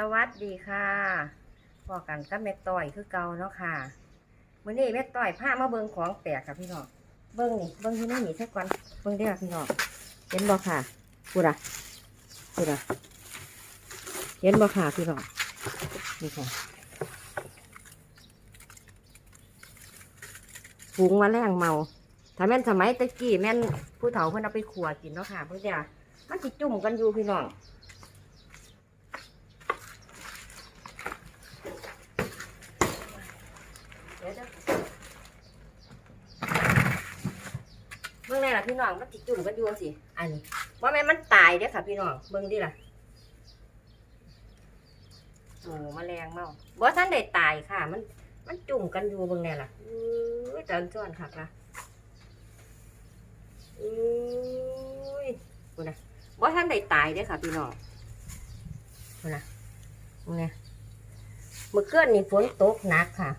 สวัสดีค่ะพอกันกับแม่ต้อยคือเก่าเนาะค่ะมื้อนี้แม่ต้อยพามาเบิงของแปลกค่ะพี่น้องเบิงนี่เบิงอยู่ในนี่สักก่อนเบิงได้ค่ะพี่น้องเห็นบ่ค่ะพูดอะพูดอะเห็นบ่ค่ะพี่น้องนี่ค่ะฝูงมาแรงเมาถ้าแม่นสมัยตะกี้แม่นผู้เฒ่าเพิ่นเอาไปขัวกินเนาะค่ะเพิ่นจะมันสิจุ่มกันอยู่พี่น้อง เดี๋ยวเดี๋ยว เบิ่ล่ะพี่น้องมันติดจุ่มกันอยู่สิอันนี้ว่าแม่มันตายเด้อค่ะ พี่น้องเบิ่งดิล่ะโอ้แมลงเมาบ่ท่านได้ตายค่ะ มัน มันจุ่มกันอยู่เบิ่งแน่ล่ะอุ้ยจันจ้อนคักล่ะอุ้ยคุณนะบ่ท่านได้ตายเด้อค่ะ พี่น้องคุณนะเนี่ยเมื่อคืนนี่ฝนตกหนักค่ะ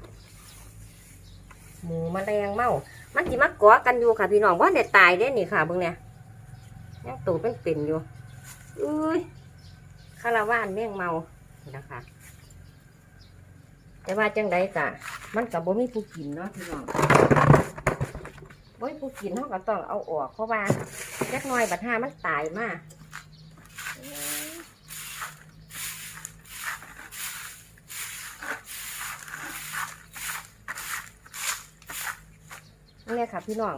หมูแมลงเมามันจิมาเกาะกันอยู่ค่ะ พี่น้องว่าเด็ดตายเด้นี่ค่ะเบิ่งเนี่ยยังตูเป็นเป็นอยู่อุ้ยคาราวานแม่งเมานะคะ แต่ว่าจังใดกะ มันกับบ่มีผู้กินเนาะพี่น้องบ่มีผู้กินเขาก็ต้องเอาออกเพราะว่าเล็กน้อยบัดห้ามันตายมาก นี่ค่ะพี่น้อง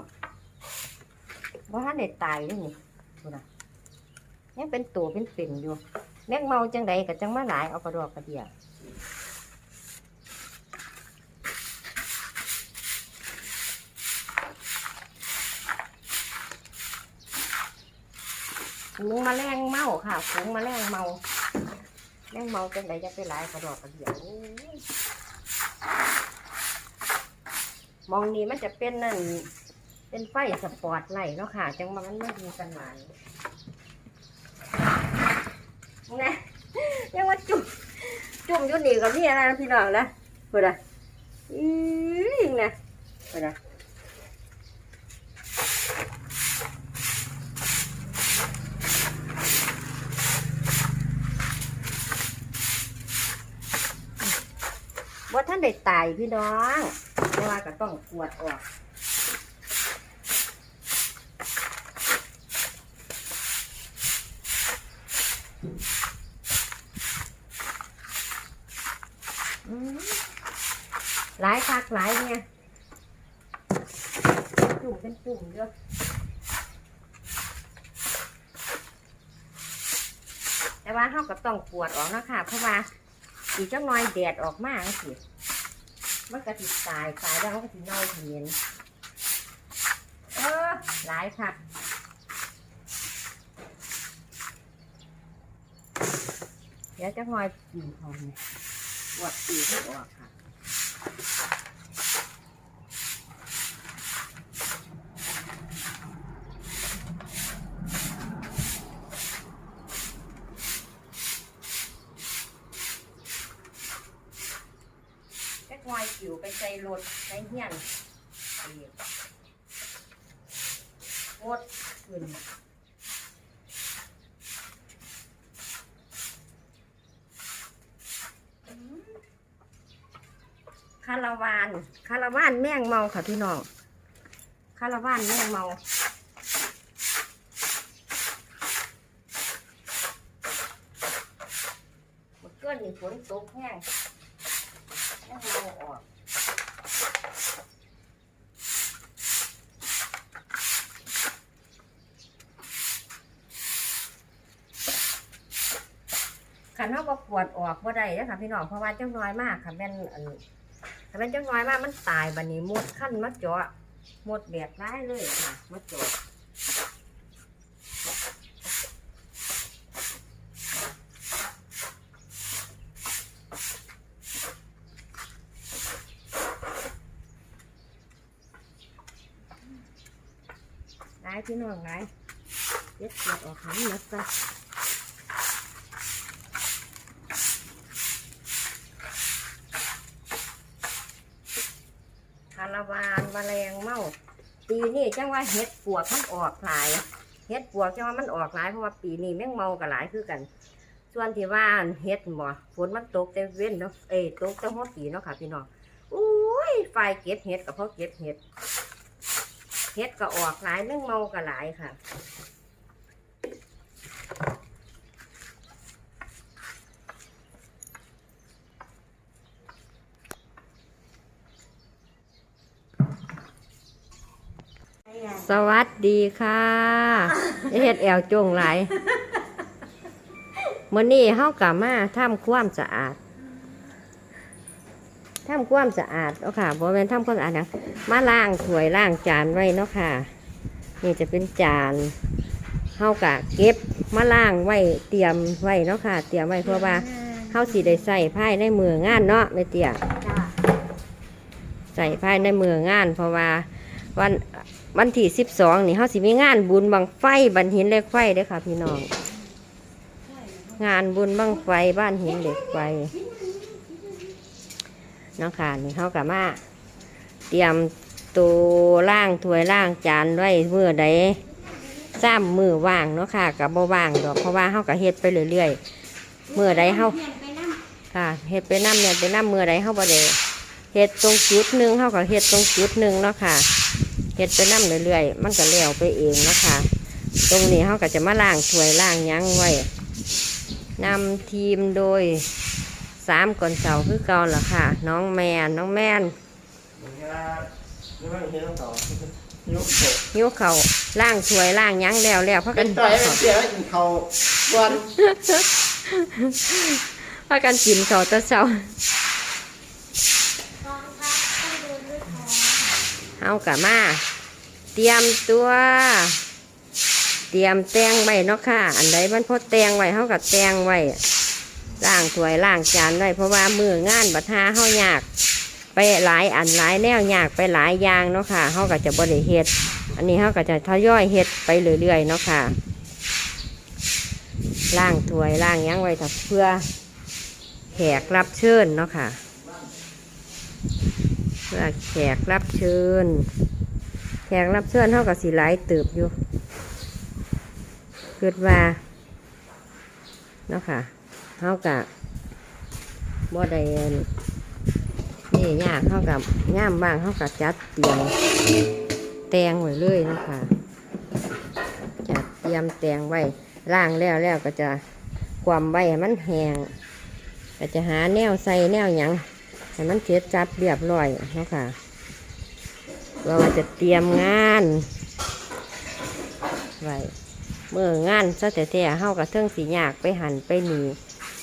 ว่าท่านเด็ดตายเลยนี่ดูนะยังเป็นตัวเป็นเป็นอยู่แมงเมาจังใดกับจังมาหลายเอากระดอกกระเดียฝูงมาแรงเมาค่ะฝูงมาแรงเมาแรงเมาจังไดจะไปหลายกระดอกกระเดียวโอ้ย มองนี้มันจะเป็นนั่น เป็นไฟสปอร์ตไลท์เนาะค่ะ จังมันไม่ดูกันหลายนะยังว่าจุ่มจุ่มอยุ่นี่กับพี่อะไรพี่น้องนะเพื่อนอะอือนะเพื่อนอะว่าท่านได้ตายพี่น้อง แต่ว่าก็ต้องกวดออกอืมหลายคักหลายเนี่ยจุ่มเป็นจุ่มเยอะแต่ว่าเขาก็ต้องปวดออกเนาะคะเพราะว่าอีกจังน้อยแดดออกมาสิ มันกระติดตายตายแล้วมันก็ติเน่าเหียนเออหลายค่ะเดี๋ยวจะงอยปีเขาเนี่ยปวดปีให้ออกค่ะ หน่อยผิวไปใส่รถใส่เฮียนอีกงดขึ้นคาราวานคาราวานแมงเมาค่ะพี่น้องคาราวานแมงเมาเมื่อคืนนี่ฝนตกแห้ง ขันเขาก็ปวดออกบ่ได้เด้อค่ะพี่น้องเพราะว่าเจ้าน้อยมากค่ะแม่นอันถ้าแม่นเจ้าน้อยมากมันตายบัดนี้หมดขั้นมาเจาะหมดแบบร้ายเลยค่ะมาเจาะ ร้ายพี่น้องร้ายเย็ดเปียกออกหันหมดจ้ะคาราวานแมลงเมาปีนี้จังว่าเห็ดปวกมันออกหลายเห็ดปวกจังว่ามันออกหลายเพราะว่าปีนี้แมงเมากับหลายคือกัน ส่วนที่ว่านเฮ็ดบ่ฝนมันตกแต่เว้นเนาะเอ้ตกแต่หัวปีเนาะค่ะพี่น้องอุ้ยไฟเก็บเฮ็ดกับพ่อเก็บเฮ็ด ฮ็ดก็ออกหลายแมงเมาก็หลายค่ะสวัสดีค่ะเฮ็ดแอวจงหลายมื้อนี้เฮากลับมาทำความสะอาด ทำความสะอาดเนาะค่ะบ่แม่นทำความสะอาดหยังมาล้างถ้วยล้างจานไว้เนาะค่ะ นี่จะเป็นจานเฮากะเก็บมาล้างไว้เตรียมไว้เนาะค่ะ เตรียมไว้เพื่อว่าเฮาสิได้ใส่ภายในมืองานเนาะแม่เตี้ยจ้าใส่ภายในมืองาน เพราะว่าวันวันที่สิบสองนี่เขาสิมีงานบุญบังไฟบันหินเหล็กไฟเด้อค่ะ พี่น้อง งานบุญบังไฟบ้านหินเหล็กไฟ เนาะค่ะนี่เขากับมาเตรียมตัวล่างถ้วยล่างจานไว้เมื่อใดซ้ำมือว่างเนาะค่ะกับบ่ว่างดอกเพราะว่าเขากับเฮ็ดไปเรื่อยๆเมื่อใดเขาค่ะเฮ็ดไปน้ำเนี่ยไปน้ำเมื่อใดเขาบ่ได้เฮ็ดตรงจุดหนึ่งเขาก็เฮ็ดตรงจุดหนึ่งเนาะค่ะเฮ็ดไปน้ำเรื่อยๆมันก็แล้วไปเองเนาะค่ะตรงนี้เขาก็จะมาล้างถ้วยล้างยั้งไว้นำทีมโดย สามก่อนเสาคือเก่าล่ะค่ะ น้องแมนน้องแมนนี่งต่อยุกเถอะยิ้วเขาล้างถ้วยล้างยั้งแล้วแล้วพักกันนต่อยเป็นเสียกินเขาวันพักกันกินเขาตะเช้าเอากะมา เตรียมตัว เตรียมแตงไว้เนาะค่ะ อันใดมันพอแตงไว้เฮากับแตงไว้ ล้างถ้วยล้างจานไว้เพราะว่ามืองานบัดหาเฮายาก ไปหลายอันหลายแนวยากไปหลายอย่างเนาะค่ะเฮาก็จะบ่ได้เฮ็ดอันนี้เฮาก็จะทยอยเฮ็ดไปเรื่อยๆเนาะค่ะล้างถ้วยล้างยังไว้ถ้าเพื่อแขกรับเชิญเนาะค่ะเพื่อแขกรับเชิญ แขกรับเชิญเท่ากับสีหลายติบอยู่คิดว่าเนาะค่ะ เท่ากับบ่ได้นี่ยากเท่ากับย่ามบ้างเท่ากับจัดเตรียมแตงไว้เลยนะคะจัดเตรียมแตงไว้ล่างแล้วแล้วก็จะความไว้ให้มันแห้งก็จะหาแนวใส่แนวหยังให้มันเสร็จจัดเรียบร้อยเนาะค่ะเราจะเตรียมงานไว้เมื่องานซะแต่แต่เฮากระเทิงสีหยากไปหันไปหนี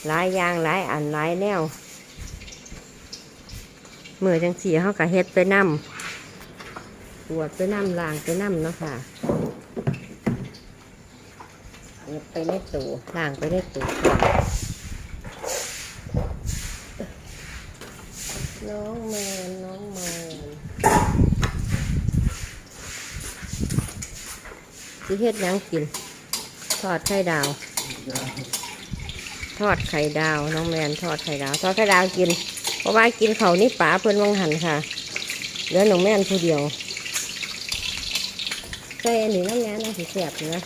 หลายอย่างหลายอันหลายแนวเมื่อจังสีเฮากะเฮ็ดไปนำปวดไปนำล้างไปนำเนาะค่ะเฮ็ดไปในตู้ล้างไปในตู้ก่อนน้องแมนน้องแมนสิเฮ็ดยังกินทอดไข่ดาว ทอดไข่ดาวน้องแมนทอดไข่ดาว ทอดไข่ดาวกิน เพราะว่ากินเขาวนี่ป๋าเพิ่นวังหันค่ะเหลือน้องแมนผู้เดียวใส่อันนี้น้ำแม่น่าสิแสบอยู่นะ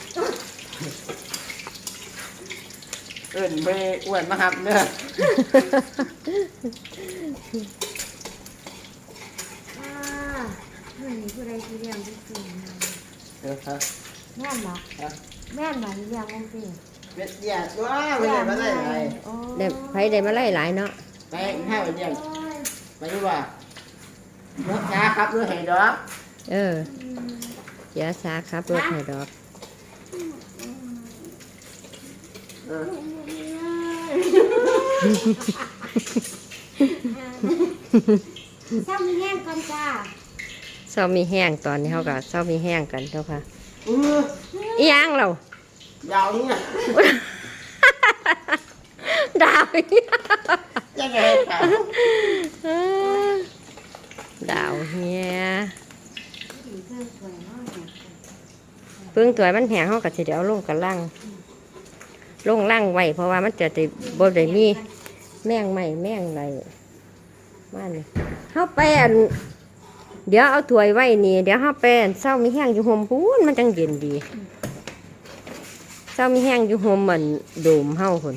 เอิ้นไปอ้วนมาหับเนื้ออ่าเมื่อนี้ผู้ใดที่เลี้ยงลูกจริงนะเดี๋ยวครับแม่นบ่แม่นบ่ที่เลี้ยงลูกจริง เม็ดเดียดว้าไม่ได้มาได้ไงโอ้ได้ไผได้มาไล่หลายเนาะไปให้ไปเดียนโอ้ยไปดีกว่าเนื้อช้าครับเนื้อไห่ดอกเอออืมเสียสาครับรถไข่ดอกเออเศร้ามีแห้งก่อนจ้าเศร้ามีแห้งตอนนี้เขาก็เศร้ามีแห้งกันเจ้าค่ะเอออีหยังเรา ยาวเนี่ยดาวอีกยังไงครับดาวเฮียดีเพิ่มสวยมากเนี่ยเพิ่งตัวมันแห้งเขาก็จะเดี๋ยวลงกันล่างลงล่างไว้เพราะว่ามันจะติบ่ได้มีแมงใหม่แมงอะไรมานี่เขาไปอันเดี๋ยวเอาถ้วยไว้นี่ เดี๋ยวเขาไปอันเศร้ามีแห้งอยู่ห่มพูนมันจังเย็นดี เศร้ามีแห้งอยู่ห่มมันโดมเฮาคน